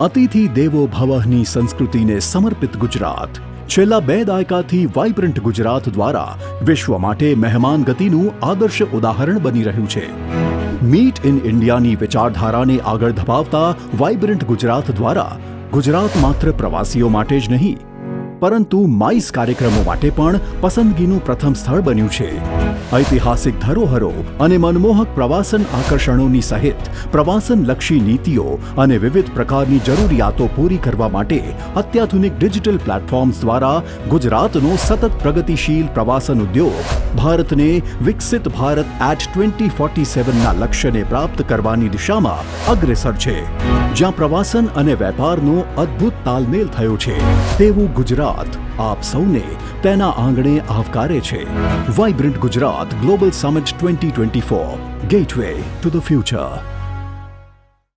અતિથિ દેવો ભવહની સંસ્કૃતિને સમર્પિત ગુજરાત. છેલ્લા બે દાયકાથી વાઇબ્રન્ટ ગુજરાત દ્વારા વિશ્વ માટે મહેમાન ગતિનું આદર્શ ઉદાહરણ બની રહ્યું છે. મીટ ઇન ઇન્ડિયાની વિચારધારાને આગળ ધપાવતા વાઇબ્રન્ટ ગુજરાત દ્વારા ગુજરાત માત્ર પ્રવાસીઓ માટે જ નહીં પરંતુ માઇસ કાર્યક્રમો માટે પણ પસંદગીનું પ્રથમ સ્થળ બન્યું છે. ઐતિહાસિક ધરોહરો અને મનમોહક પ્રવાસન આકર્ષણોની સહિત પ્રવાસનલક્ષી નીતિઓ અને વિવિધ પ્રકારની જરૂરિયાતો પૂરી કરવા માટે અત્યાધુનિક ડિજિટલ પ્લેટફોર્મ્સ દ્વારા ગુજરાતનો સતત પ્રગતિશીલ પ્રવાસન ઉદ્યોગ ભારતને વિકસિત ભારત એટ ટ્વેન્ટી ફોર્ટી સેવનના લક્ષ્યને પ્રાપ્ત કરવાની દિશામાં અગ્રેસર છે. જ્યાં પ્રવાસન અને વેપારનો અદ્ભુત તાલમેલ થયો છે, તેવું ગુજરાત. આપ સૌને તેના આંગણે આવકારે છે. Vibrant Gujarat global summit twenty twenty four gateway to the future